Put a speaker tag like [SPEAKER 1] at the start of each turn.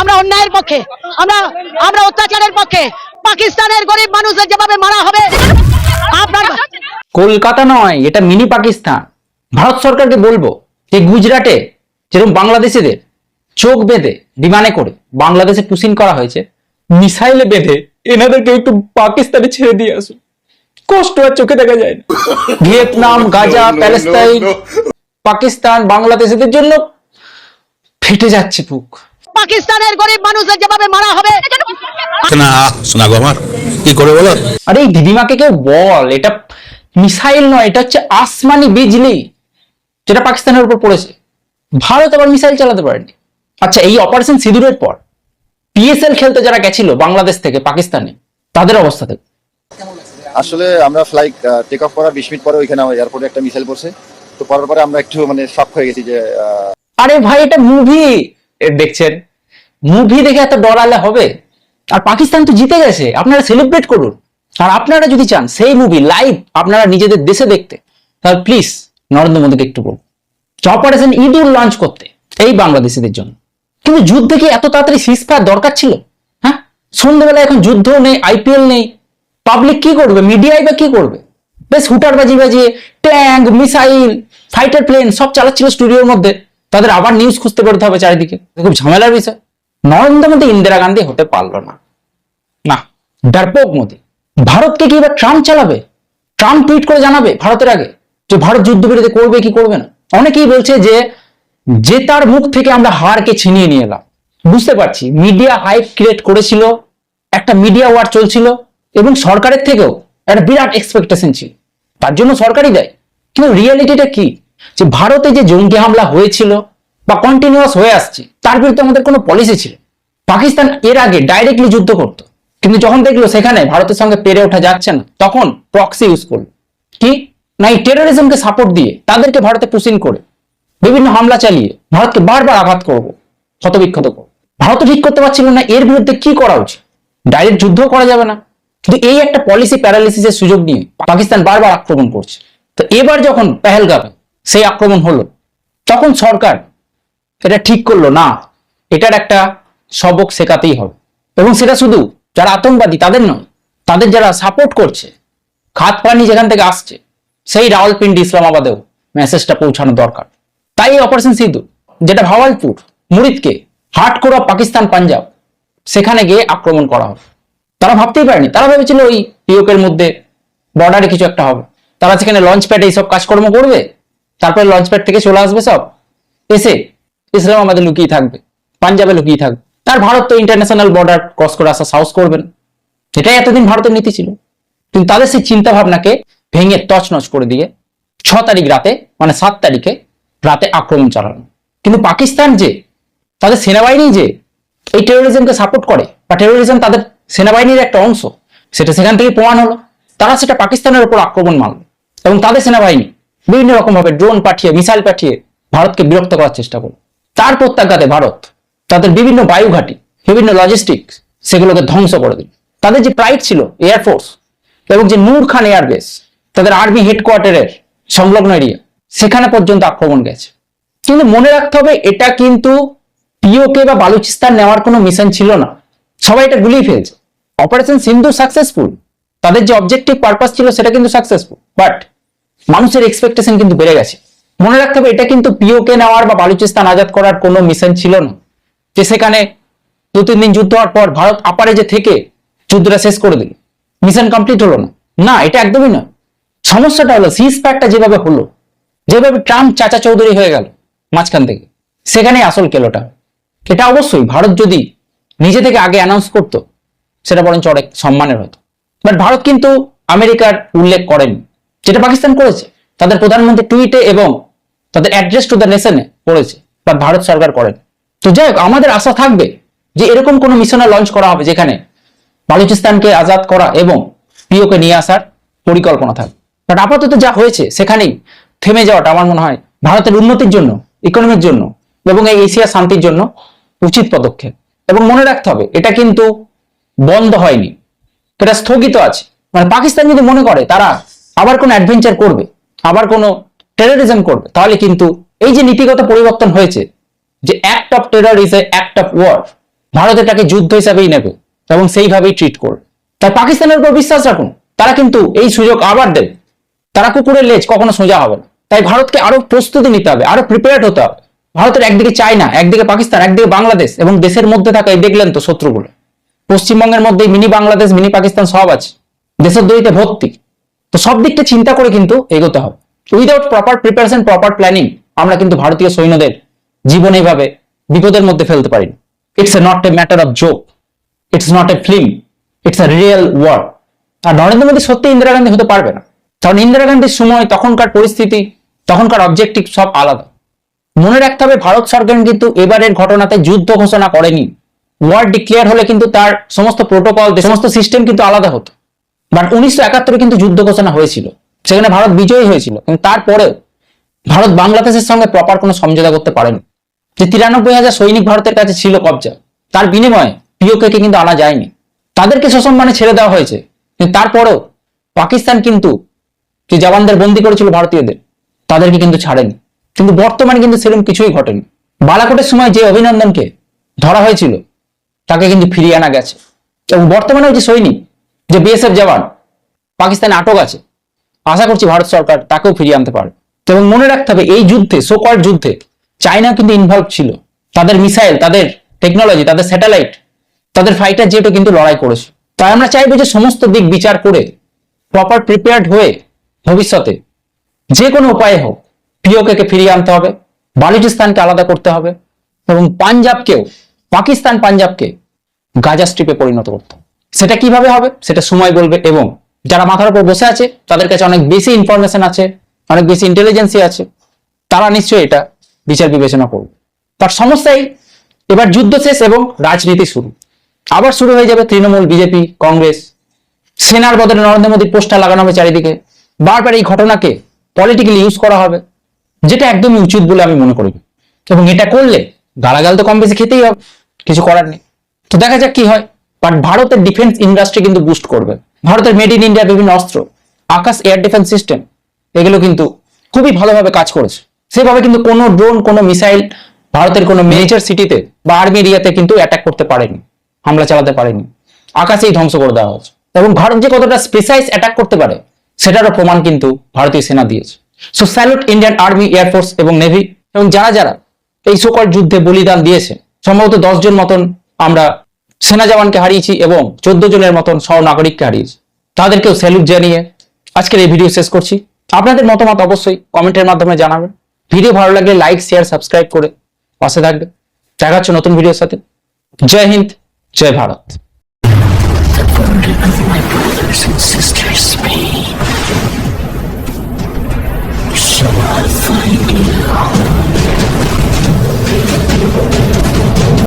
[SPEAKER 1] আমরা অন্যায়ের পক্ষে আমরা আমরা অত্যাচারের পক্ষে পাকিস্তানের গরিব মানুষের যেভাবে মারা হবে আপনার
[SPEAKER 2] কলকাতা নয় এটা মিনি পাকিস্তান। ভারত সরকারকে বলব যে গুজরাটে যেরকম বাংলাদেশিদের চোখ বেঁধে বিমানে করে বাংলাদেশে পুশিন করা হয়েছে মিসাইলে বেঁধে এনাদেরকে একটু পাকিস্তানে ছেড়ে দিয়ে আসুন। কষ্ট আর চোখে দেখা যায় না। ভিয়েতনাম গাজা প্যালেস্তাইন পাকিস্তান বাংলাদেশিদের জন্য ফেটে যাচ্ছে বুক।
[SPEAKER 1] পাকিস্তানের গরিব মানুষের যেভাবে মারা হবে
[SPEAKER 3] না শোনা আমার। কি করে বলো?
[SPEAKER 2] আরে এই দিদিমাকে কেউ বল এটা মিসাইল নয় এটা হচ্ছে আসমানি বিজলি যেটা পাকিস্তানের উপর পড়েছে। ভারত আবার মিসাইল চালাতে পারেনি। আচ্ছা এই অপারেশন সিঁদুরের পর পিএসএল খেলতে যারা গেছিল বাংলাদেশ থেকে পাকিস্তানে তাদের অবস্থা থেকে
[SPEAKER 4] আসলে আমরা ফ্লাইট টেক অফ করার বিশ মিনিট পরে ওইখানে এয়ারপোর্টে একটা মিসাইল পড়ছে। তো পরের পরে আমরা একটু মানে শক হয়ে গেছি যে আহ,
[SPEAKER 2] আরে ভাই এটা মুভি দেখছেন। মুভি দেখে এত ডরালে হবে? আর পাকিস্তান তো জিতে গেছে, আপনারা সেলিব্রেট করুন। আর আপনারা যদি চান, সেই মুভি লাইভ আপনারা নিজেদের দেশে দেখতে, তাহলে প্লিজ নরেন্দ্র মোদীকে একটু বলুন। অপারেশন ইঁদুর লঞ্চ করতে, এই বাংলাদেশিদের জন্য। কিন্তু যুদ্ধে কি এত তাড়াতাড়ি সিজফায়ার দরকার ছিল? হ্যাঁ? সন্ধ্যেবেলা এখন যুদ্ধ নেই আইপিএল নেই। পাবলিক কি করবে? মিডিয়াই বা কি করবে? বেশ হুটার বাজি বাজিয়ে ট্যাঙ্ক মিসাইল ফাইটার প্লেন সব চালাচ্ছিল স্টুডিওর মধ্যে। তাদের আবার নিউজ খুঁজতে করতে হবে চারিদিকে। খুব ঝামেলার বিষয়। নরেন্দ্র মোদী ইন্দিরা গান্ধী হতে পারল না। না ডারপোক মোদী। ভারতকে কি এবার ট্রাম্প চালাবে? ট্রাম্প টুইট করে জানাবে ভারতের আগে যে ভারত যুদ্ধবিরতি করবে কি করবে না? অনেকেই বলছে যে জেতার মুখ থেকে আমরা হারকে ছিনিয়ে নিয়ে এলাম। বুঝতে পারছি মিডিয়া হাইপ ক্রিয়েট করেছিল, একটা মিডিয়া ওয়ার চলছিল, এবং সরকারের থেকেও একটা বিরাট এক্সপেকটেশন ছিল। তার জন্য সরকারই দেয়। কিন্তু রিয়েলিটিটা কি? যে ভারতে যে জঙ্গি হামলা হয়েছিল বা কন্টিনিউয়াস হয়ে আসছে, তার বিরুদ্ধে আমাদের কোনো পলিসি ছিল। পাকিস্তান এর আগে ডাইরেক্টলি যুদ্ধ করতো। কিন্তু যখন দেখল সেখানে ভারতের সঙ্গে পেরে ওঠা যাচ্ছে না, তখন প্রক্সি ইউজ করল। কি? না, এই টেরোরিজমকে সাপোর্ট দিয়ে তাদেরকে ভারতে পুশিং করে বিভিন্ন হামলা চালিয়ে ভারতকে বারবার আঘাত করব, ক্ষতবিক্ষত করব। ভারত ঠিক করতে পারছিল না, এর বিরুদ্ধে কি করা উচিত? ডাইরেক্ট যুদ্ধ করা যাবে না। কিন্তু এই একটা পলিসি প্যারালিসিসের সুযোগ নিয়ে পাকিস্তান বারবার আক্রমণ করছে। তো এবার যখন পেহেলগামে সেই আক্রমণ হলো। তখন সরকার এটা ঠিক করল, না, এটার একটা সবক শেখাতেই হবে। এবং সেটা শুধু যারা আতঙ্কবাদী তাদের নয়, তাদের যারা সাপোর্ট করছে, খাত পানি যেখান থেকে আসছে, সেই রাওয়ালপিন্ডি ইসলামাবাদেও মেসেজটা পৌঁছানো দরকার। তাই অপারেশন সিন্ধু, যেটা ভাওয়ালপুর, মুরিদকে হাট করা পাকিস্তান পাঞ্জাব, সেখানে গিয়ে আক্রমণ করা হবে। তারা ভাবতেই পারেনি, তারা ভেবেছিল ওই পিওকের মধ্যে বর্ডারে কিছু একটা হবে। তারা সেখানে লঞ্চ প্যাডে এইসব কাজকর্ম করবে তারপরে লঞ্চপ্যাড থেকে চলে আসবে সব। এসে ইসলামাবাদে লুকিয়ে থাকবে, পাঞ্জাবে লুকিয়ে থাকবে। তার ভারত তো ইন্টারন্যাশনাল বর্ডার ক্রস করে আসা সাহস করবেন এটাই এতদিন ভারতের নীতি ছিল। কিন্তু তাদের সেই চিন্তা ভাবনাকে ভেঙে তছনছ করে দিয়ে ছ তারিখ রাতে মানে সাত তারিখে রাতে আক্রমণ চালানো। কিন্তু পাকিস্তান যে, তাদের সেনাবাহিনী যে, এই টেরোরিজমকে সাপোর্ট করে, বা টেরোরিজম তাদের সেনাবাহিনীর একটা অংশ, সেটা সেখান থেকে প্রমাণ হলো। তারা সেটা পাকিস্তানের উপর আক্রমণ মারল এবং তাদের সেনাবাহিনী বিভিন্ন রকম ভাবে ড্রোন পাঠিয়ে মিসাইল পাঠিয়ে ভারতকে বিরক্ত করার চেষ্টা করল তার প্রত্যাঘাতে ভারত তাদের বিভিন্ন বায়ু ঘাঁটি, বিভিন্ন লজিস্টিক সেগুলোকে ধ্বংস করে দিল। তাদের যে প্রাইড ছিল এয়ারফোর্স এবং যে নূর খান এয়ারবেস তাদের আর্মি হেডকোয়ার্টারের সংলগ্ন এরিয়া সেখানে পর্যন্ত আক্রমণ গেছে। কিন্তু মনে রাখতে হবে, এটা কিন্তু পিওকে বা বালুচিস্তান নেওয়ার কোনো মিশন ছিল না। সবাই এটা গুলিয়ে ফেলছে। অপারেশন সিন্ধু সাকসেসফুল তাদের যে অবজেক্টিভ পারপাস ছিল, সেটা কিন্তু সাকসেসফুল বাট মানুষের এক্সপেকটেশন কিন্তু বেড়ে গেছে। মনে রাখতে হবে, এটা কিন্তু পিওকে নেওয়ার বা বালুচিস্তান আজাদ করার কোনো মিশন ছিল না। যে সেখানে দু তিন দিন যুদ্ধ হওয়ার পর ভারত আপারে যে থেকে যুদ্ধটা শেষ করে দিল। মিশন কমপ্লিট হলো না। না, এটা একদমই নয় সমস্যাটা হলো সিজ প্যাকটা যেভাবে হলো, যেভাবে ট্রাম্প চাচা চৌধুরী হয়ে গেল মাঝখান থেকে, সেখানেই আসল কেলোটা। এটা অবশ্যই, ভারত যদি নিজে থেকে আগে অ্যানাউন্স করতো, সেটা বরঞ্চ অনেক সম্মানের হতো। বাট ভারত কিন্তু আমেরিকার উল্লেখ করেনি। যেটা পাকিস্তান করেছে, তাদের প্রধানমন্ত্রী টুইটে এবং তাদের অ্যাড্রেস টু দ্য নেশনে করেছে বাট ভারত সরকার করেন। তো যাই হোক, আমাদের আশা থাকবে যে এরকম কোনো মিশনে লঞ্চ করা হবে যেখানে বালুচিস্তানকে আজাদ করা এবং পিওকে নিয়ে আসার পরিকল্পনা থাকবে বাট আপাতত যা হয়েছে, সেখানেই থেমে যাওয়াটা আমার মনে হয় ভারতের উন্নতির জন্য ইকোনমির জন্য এবং এই এশিয়া শান্তির জন্য উচিত পদক্ষেপ। এবং মনে রাখতে হবে, এটা কিন্তু বন্ধ হয়নি। এটা স্থগিত আছে। মানে পাকিস্তান যদি মনে করে, তারা আবার কোনো অ্যাডভেঞ্চার করবে, আবার কোনো টেরোরিজম করবে, তাহলে কিন্তু এই যে নীতিগত পরিবর্তন হয়েছে, যে act of terror is a act of war Bharat এটাকে যুদ্ধ হিসাবেই নেবে এবং সেইভাবেই ট্রিট করবে। তাই পাকিস্তানের উপর বিশ্বাস রাখুন, তারা কিন্তু এই সুযোগ আবার দেবে। তারা কুকুরের লেজ কখনো সোজা হবে না। তাই ভারতকে আরও প্রস্তুতি নিতে হবে, আরও প্রিপেয়ার্ড হতে হবে। ভারতের একদিকে চায়না, একদিকে পাকিস্তান, একদিকে বাংলাদেশ এবং দেশের মধ্যে থাকা এই দেখলেন তো শত্রুগুলো। পশ্চিমবঙ্গের মধ্যে মিনি বাংলাদেশ, মিনি পাকিস্তান সব আছে। দেশের দড়িতে ভর্তি। তো সব দিকটা চিন্তা করে কিন্তু এগোতে হবে। Without proper preparation proper planning আমরা কিন্তু ভারতীয় সৈন্যদের জীবন এইভাবে বিপদের মধ্যে ফেলতে পারি it's a not a matter of joke it's not a film it's a real war আর নরেন্দ্র মোদী সত্যি ইন্দিরা গান্ধী হতে পারবে না। কারণ ইন্দিরা গান্ধীর সময়, তখনকার পরিস্থিতি, তখনকার অবজেক্টিভ সব আলাদা। মনে রাখতে হবে, ভারত সরকার কিন্তু এবারের ঘটনাতে যুদ্ধ ঘোষণা করেনি। ওয়ার ডিক্লেয়ার হলে কিন্তু তার সমস্ত প্রোটোকল সমস্ত সিস্টেম কিন্তু আলাদা হতো। বাট উনিশশো একাত্তরে কিন্তু যুদ্ধ ঘোষণা হয়েছিল। সেখানে ভারত বিজয়ী হয়েছিল। কিন্তু তারপরেও ভারত বাংলাদেশের সঙ্গে প্রপার কোনো সমঝোতা করতে পারেনি। যে তিরানব্বই হাজার সৈনিক ভারতের কাছে ছিল কবজা, তার বিনিময়ে পিওকে কে কিন্তু আনা যায়নি। তাদেরকে সসম্মানে ছেড়ে দেওয়া হয়েছে। কিন্তু তারপরেও পাকিস্তান কিন্তু যে জওয়ানদের বন্দি করেছিল ভারতীয়দের, তাদেরকে কিন্তু ছাড়েনি। কিন্তু বর্তমানে কিন্তু সেরকম কিছুই ঘটেনি। বালাকোটের সময় যে অভিনন্দনকে ধরা হয়েছিল, তাকে কিন্তু ফিরিয়ে আনা গেছে। এবং বর্তমানে যে সৈনিক যে বিএসএফ জওয়ান, পাকিস্তানে আটক আছে। আশা করছি ভারত সরকার তাকেও ফিরিয়ে আনতে পারবে। এবং মনে রাখতে হবে, এই যুদ্ধে সোকর যুদ্ধে চায়না কিন্তু ইনভলভ ছিল। তাদের মিসাইল তাদের টেকনোলজি তাদের স্যাটেলাইট তাদের ফাইটার জেটও কিন্তু লড়াই করেছে। তাই আমরা চাইব যে সমস্ত দিক বিচার করে প্রপার প্রিপেয়ার্ড হয়ে, ভবিষ্যতে যে কোনো উপায়ে হোক পিওকে ফিরিয়ে আনতে হবে, বালুচিস্তানকে আলাদা করতে হবে, এবং পাঞ্জাবকেও, পাকিস্তান পাঞ্জাবকে গাজা স্ট্রিপে পরিণত করতে হবে। সেটা কীভাবে হবে? সেটা সময় বলবে এবং যারা মাথার উপর বসে আছে, তাদের কাছে অনেক বেশি ইনফরমেশন আছে, অনেক বেশি ইন্টেলিজেন্সি আছে, তারা নিশ্চয়ই এটা বিচার বিবেচনা করবে। তার সমস্যাই এবার যুদ্ধ শেষ এবং রাজনীতি শুরু। আবার শুরু হয়ে যাবে তৃণমূল, বিজেপি, কংগ্রেস। সেনার বদলে নরেন্দ্র মোদীর পোস্টার লাগানো হবে চারিদিকে। বারবার এই ঘটনাকে পলিটিক্যালি ইউজ করা হবে, যেটা একদমই উচিত বলে আমি মনে করি এবং এটা করলে গালাগাল তো কম বেশি খেতেই হবে, কিছু করার নেই। তো দেখা যাক কি হয়। বাট ভারতের ডিফেন্স ইন্ডাস্ট্রি কিন্তু বুস্ট করবে। ভারতের মেড ইন ইন্ডিয়া বিভিন্ন অস্ত্র, আকাশ এয়ার ডিফেন্স সিস্টেম এগুলো কিন্তু খুবই ভালোভাবে কাজ করেছে। সেভাবে কিন্তু কোনো ড্রোন কোনো মিসাইল ভারতের কোনো মেজর সিটিতে বা আর্মি এরিয়াতে কিন্তু অ্যাটাক করতে পারেনি, হামলা চালাতে পারেনি। আকাশেই ধ্বংস করে দেওয়া হয়েছে। এবং ভারত যে কতটা স্পেসাইজ অ্যাটাক করতে পারে, সেটারও প্রমাণ কিন্তু ভারতীয় সেনা দিয়েছে। So salute Indian army air force এবং নেভি এবং যারা যারা এই সকল যুদ্ধে বলিদান দিয়েছে, সম্ভবত দশ জন মতন আমরা সেনা জওয়ানকে হারিয়েছি এবং চোদ্দ জনের মতন নাগরিককে হারিয়েছি। তাদেরকেও স্যালুট জানিয়ে আজকের এই ভিডিও শেষ করছি। আপনাদের মতামত অবশ্যই কমেন্টের মাধ্যমে জানাবেন। ভিডিও ভালো লাগলে লাইক শেয়ার সাবস্ক্রাইব করে পাশে থাকবে দেখা হচ্ছে নতুন ভিডিওর সাথে। জয় হিন্দ, জয় ভারত।
[SPEAKER 5] I find